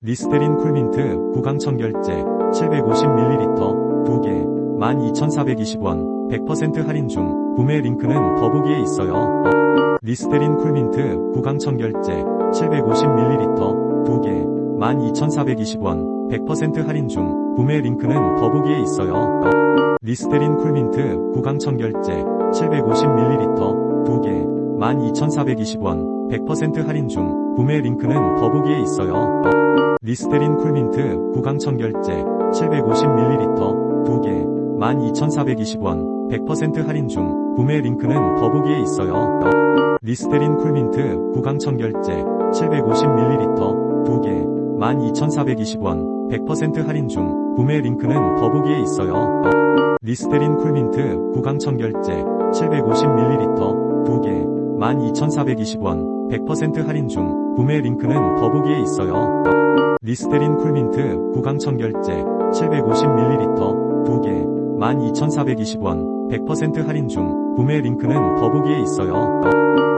리스테린 쿨민트 구강 청결제 750ml 2개 12,420원 100% 할인 중 구매 링크는 더보기에 있어요. 리스테린 쿨민트 구강 청결제 750ml 2개 12,420원 100% 할인 중 구매 링크는 더보기에 있어요. 리스테린 쿨민트 구강 청결제 750ml 2개 12,420원 100% 할인 중 구매 링크는 더보기에 있어요. 리스테린 쿨민트 구강 청결제 750ml 2개 12,420원 100% 할인 중 구매 링크는 더보기에 있어요. 리스테린 쿨민트 구강 청결제 750ml 2개 12,420원 100% 할인 중 구매 링크는 더보기에 있어요. 리스테린 쿨민트 구강 청결제 750ml 2개 12,420원 100% 할인 중 구매 링크는 더보기에 있어요. 리스테린 쿨민트 구강 청결제 750ml 2개 12,420원 100% 할인 중 구매 링크는 더보기에 있어요.